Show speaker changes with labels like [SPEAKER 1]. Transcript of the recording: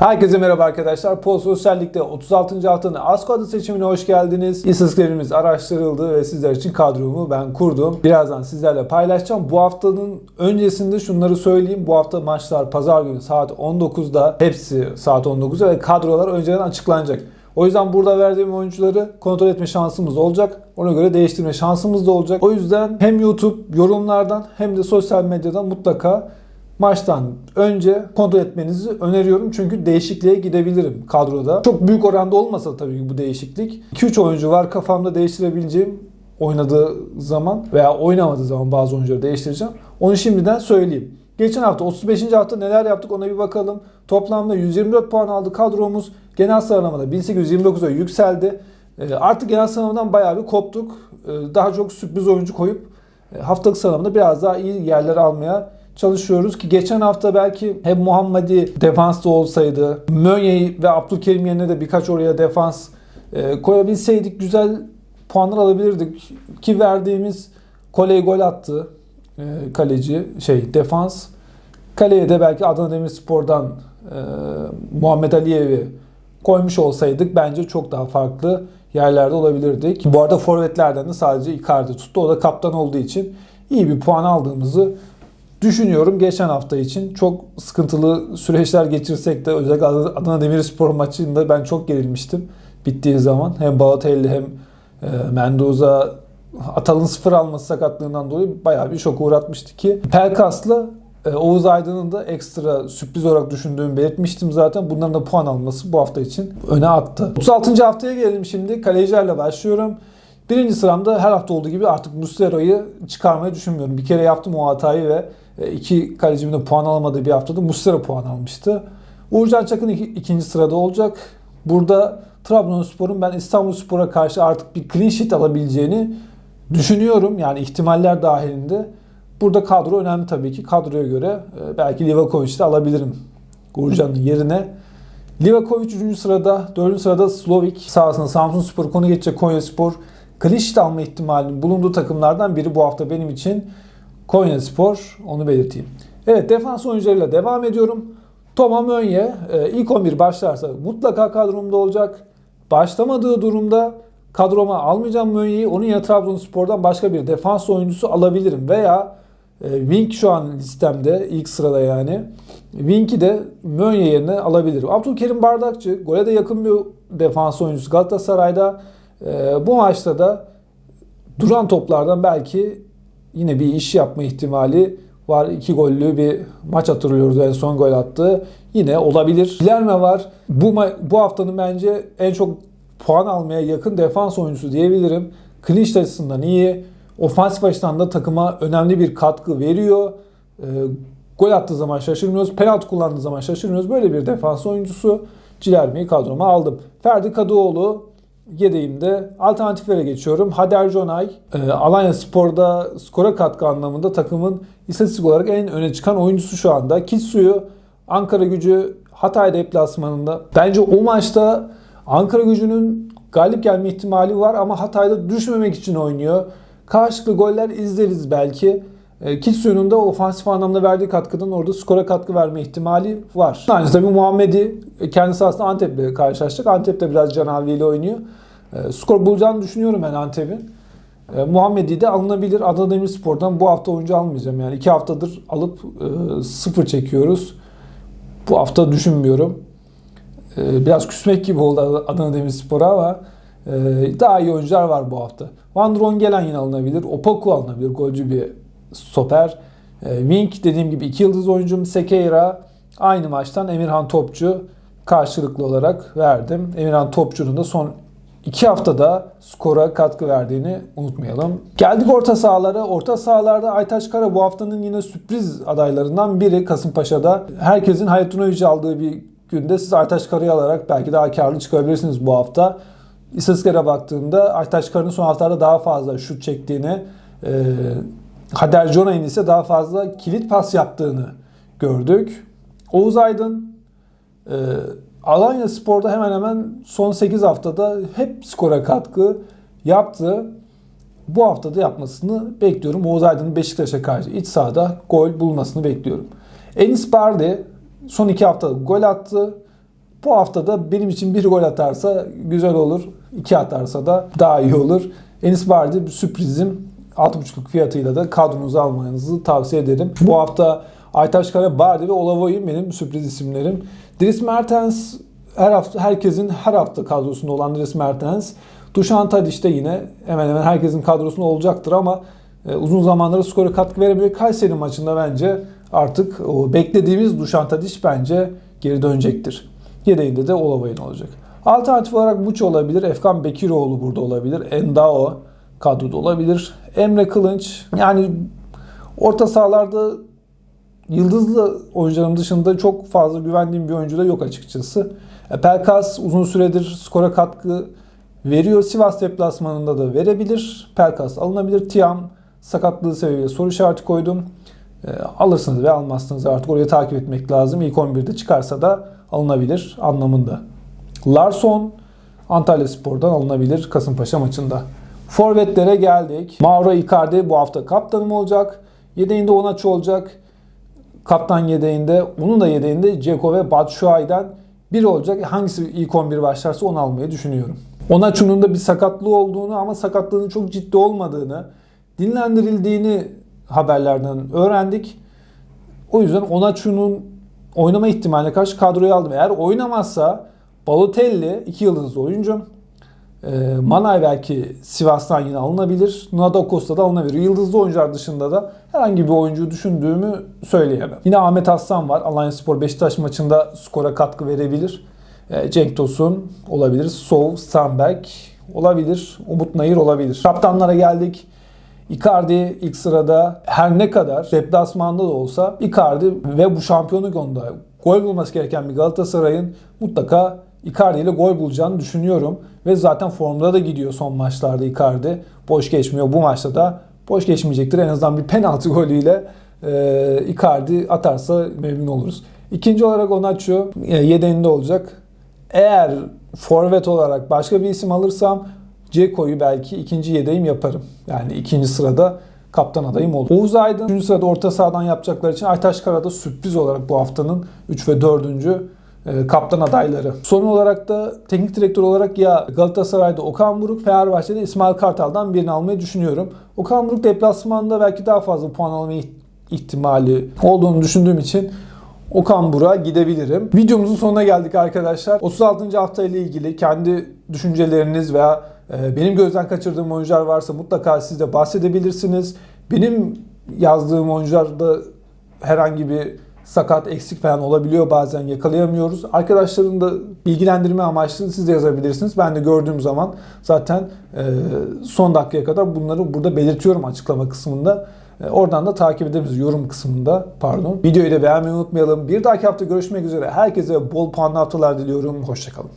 [SPEAKER 1] Herkese merhaba arkadaşlar. Pol Sosyallik'te 36. haftanın ASKO adı seçimine hoş geldiniz. İstatistiklerimiz araştırıldı ve sizler için kadromu ben kurdum. Birazdan sizlerle paylaşacağım. Bu haftanın öncesinde şunları söyleyeyim. Bu hafta maçlar pazar günü saat 19'da. Hepsi saat 19'da ve kadrolar önceden açıklanacak. O yüzden burada verdiğim oyuncuları kontrol etme şansımız olacak. Ona göre değiştirme şansımız da olacak. O yüzden hem YouTube yorumlardan hem de sosyal medyadan mutlaka maçtan önce kontrol etmenizi öneriyorum. Çünkü değişikliğe gidebilirim kadroda. Çok büyük oranda olmasa tabii bu değişiklik. 2-3 oyuncu var kafamda değiştirebileceğim oynadığı zaman veya oynamadığı zaman bazı oyuncuları değiştireceğim. Onu şimdiden söyleyeyim. Geçen hafta 35. hafta neler yaptık ona bir bakalım. Toplamda 124 puan aldı kadromuz. Genel sıralamada 1829'a yükseldi. E, Artık genel sıralamadan bayağı bir koptuk. E, Daha çok sürpriz oyuncu koyup e, haftalık sıralamada biraz daha iyi yerler almaya çalışıyoruz ki geçen hafta belki hem Muhammedi defansta olsaydı, Mönye'yi ve Abdülkerim yerine de birkaç oraya defans e, koyabilseydik güzel puanlar alabilirdik. Ki verdiğimiz koley gol attı e, kaleci şey defans. Kaleye de belki Adana Demirspor'dan e, Muhammed Aliyev'i koymuş olsaydık bence çok daha farklı yerlerde olabilirdik. Bu arada forvetlerden de sadece Icardi tuttu. O da kaptan olduğu için iyi bir puan aldığımızı düşünüyorum geçen hafta için. Çok sıkıntılı süreçler geçirsek de özellikle Adana Demirspor maçında ben çok gerilmiştim bittiği zaman. Hem Balotelli hem e, Mendoza Atal'ın sıfır alması sakatlığından dolayı bayağı bir şok uğratmıştı ki Pelkas'la e, Oğuz Aydın'ın da ekstra sürpriz olarak düşündüğümü belirtmiştim zaten. Bunların da puan alması bu hafta için öne attı. 36. haftaya gelelim şimdi. Kalecilerle başlıyorum. Birinci sıramda her hafta olduğu gibi artık Muslera'yı çıkarmayı düşünmüyorum. Bir kere yaptım o hatayı ve iki kalecimin de puan alamadığı bir haftada Muslera puan almıştı. Uğurcan Çakın iki, ikinci sırada olacak. Burada Trabzonspor'un ben İstanbulspor'a karşı artık bir clean sheet alabileceğini düşünüyorum. Yani ihtimaller dahilinde. Burada kadro önemli tabii ki. Kadroya göre e, belki Livakovic'i de alabilirim Uğurcan'ın yerine. Livakovic 3. sırada, 4. sırada Slovik sahasında Samsun Spor konu geçecek Konya Spor. Klişit alma ihtimalinin bulunduğu takımlardan biri bu hafta benim için Konya Spor. Onu belirteyim. Evet defans oyuncularıyla devam ediyorum. Toma Mönye e, ilk 11 başlarsa mutlaka kadromda olacak. Başlamadığı durumda kadroma almayacağım Mönye'yi. Onun ya Trabzonspor'dan başka bir defans oyuncusu alabilirim. Veya e, Wink şu an listemde ilk sırada yani. Wink'i de Mönye yerine alabilirim. Abdülkerim Bardakçı gole de yakın bir defans oyuncusu Galatasaray'da. E, bu maçta da duran toplardan belki yine bir iş yapma ihtimali var. İki gollü bir maç hatırlıyoruz en son gol attı. Yine olabilir. Lerme var. Bu, bu haftanın bence en çok puan almaya yakın defans oyuncusu diyebilirim. Clinch açısından iyi. Ofansif açıdan da takıma önemli bir katkı veriyor. E, gol attığı zaman şaşırmıyoruz. Penaltı kullandığı zaman şaşırmıyoruz. Böyle bir defans oyuncusu. Cilerme'yi kadroma aldım. Ferdi Kadıoğlu yedeğimde alternatiflere geçiyorum. Hader Jonay, e, Alanya Spor'da skora katkı anlamında takımın istatistik olarak en öne çıkan oyuncusu şu anda. Kitsu'yu Ankara gücü Hatay deplasmanında. Bence o maçta Ankara gücünün galip gelme ihtimali var ama Hatay'da düşmemek için oynuyor. Karşılıklı goller izleriz belki. E, Kitsu'nun da ofansif anlamda verdiği katkıdan orada skora katkı verme ihtimali var. Aynı tabii Muhammed'i kendisi aslında Antep'le karşılaştık. Antep'te biraz Canavli ile oynuyor. E, skor bulacağını düşünüyorum ben Antep'in. E, Muhammed'i de alınabilir. Adana Demirspor'dan bu hafta oyuncu almayacağım. Yani iki haftadır alıp e, sıfır çekiyoruz. Bu hafta düşünmüyorum. E, biraz küsmek gibi oldu Adana Demirspor'a ama e, daha iyi oyuncular var bu hafta. Van Drongelen yine alınabilir. Opaku alınabilir. Golcü bir stoper. E, Wink dediğim gibi iki yıldız oyuncum Sekeira aynı maçtan Emirhan Topçu karşılıklı olarak verdim. Emirhan Topçu'nun da son iki haftada skora katkı verdiğini unutmayalım. Geldik orta sahalara. Orta sahalarda Aytaç Kara bu haftanın yine sürpriz adaylarından biri Kasımpaşa'da. Herkesin Hayatunovic aldığı bir günde siz Aytaç Kara'yı alarak belki daha karlı çıkabilirsiniz bu hafta. İstatistiklere baktığımda Aytaç Kara'nın son haftalarda daha fazla şut çektiğini, Hader Jonay'ın ise daha fazla kilit pas yaptığını gördük. Oğuz Aydın e, Alanya Spor'da hemen hemen son 8 haftada hep skora katkı yaptı. Bu haftada yapmasını bekliyorum. Oğuz Aydın'ın Beşiktaş'a karşı iç sahada gol bulmasını bekliyorum. Enis Bardi son 2 haftada gol attı. Bu hafta da benim için bir gol atarsa güzel olur. iki atarsa da daha iyi olur. Enis Bardi sürprizim. 6.5'luk fiyatıyla da kadronuza almanızı tavsiye ederim. Bu hafta Aytaş Kara, Bardi ve Olavoy'un benim sürpriz isimlerim. Dries Mertens her hafta herkesin her hafta kadrosunda olan Dries Mertens. Dušan Tadić de yine hemen hemen herkesin kadrosunda olacaktır ama e, uzun zamanları skora katkı veremiyor. Kayseri maçında bence artık o beklediğimiz Dušan Tadić bence geri dönecektir. Yedeğinde de Olavoy'un olacak. Alternatif olarak Muç olabilir. Efkan Bekiroğlu burada olabilir. Endao kadroda olabilir. Emre Kılınç yani orta sahalarda yıldızlı oyuncularım dışında çok fazla güvendiğim bir oyuncu da yok açıkçası. E, Pelkas uzun süredir skora katkı veriyor. Sivas deplasmanında da verebilir. Pelkas alınabilir. Tiam sakatlığı sebebiyle soru işareti koydum. E, alırsınız ve almazsınız artık orayı takip etmek lazım. İlk 11'de çıkarsa da alınabilir anlamında. Larson Antalya Spor'dan alınabilir Kasımpaşa maçında. Forvetlere geldik. Mauro Icardi bu hafta kaptanım olacak. Yedeğinde Onaçu olacak. Kaptan yedeğinde, onun da yedeğinde Ceko ve Batshuayi'den biri olacak. Hangisi ilk 11 başlarsa onu almayı düşünüyorum. Onaçu'nun da bir sakatlığı olduğunu ama sakatlığının çok ciddi olmadığını, dinlendirildiğini haberlerden öğrendik. O yüzden Onaçu'nun oynama ihtimaline karşı kadroya aldım. Eğer oynamazsa Balotelli 2 yıldızlı oyuncum. E, Manay belki Sivas'tan yine alınabilir. Nada Costa da alınabilir. Yıldızlı oyuncular dışında da herhangi bir oyuncuyu düşündüğümü söyleyemem. Yine Ahmet Aslan var. Alanya Spor Beşiktaş maçında skora katkı verebilir. E, Cenk Tosun olabilir. Sov, Sandberg olabilir. Umut Nayır olabilir. Kaptanlara geldik. Icardi ilk sırada her ne kadar deplasmanda da olsa Icardi ve bu şampiyonluk onda gol bulması gereken bir Galatasaray'ın mutlaka Icardi ile gol bulacağını düşünüyorum. Ve zaten formda da gidiyor son maçlarda Icardi. Boş geçmiyor. Bu maçta da boş geçmeyecektir. En azından bir penaltı golüyle e, Icardi atarsa memnun oluruz. İkinci olarak Onaçu e, yedeğinde olacak. Eğer forvet olarak başka bir isim alırsam Ceko'yu belki ikinci yedeğim yaparım. Yani ikinci sırada kaptan adayım olur. Oğuz Aydın 3. sırada orta sahadan yapacaklar için Aytaş Karada sürpriz olarak bu haftanın 3 ve 4. e, kaptan adayları. Son olarak da teknik direktör olarak ya Galatasaray'da Okan Buruk, Fenerbahçe'de İsmail Kartal'dan birini almayı düşünüyorum. Okan Buruk deplasmanda belki daha fazla puan alma ihtimali olduğunu düşündüğüm için Okan Buruk'a gidebilirim. Videomuzun sonuna geldik arkadaşlar. 36. hafta ile ilgili kendi düşünceleriniz veya e, benim gözden kaçırdığım oyuncular varsa mutlaka siz de bahsedebilirsiniz. Benim yazdığım oyuncularda herhangi bir sakat, eksik falan olabiliyor bazen yakalayamıyoruz. Arkadaşların da bilgilendirme amaçlı siz de yazabilirsiniz. Ben de gördüğüm zaman zaten e, son dakikaya kadar bunları burada belirtiyorum açıklama kısmında. E, Oradan da takip edebiliriz yorum kısmında pardon. Videoyu da beğenmeyi unutmayalım. Bir dahaki hafta görüşmek üzere. Herkese bol puanlı haftalar diliyorum. Hoşçakalın.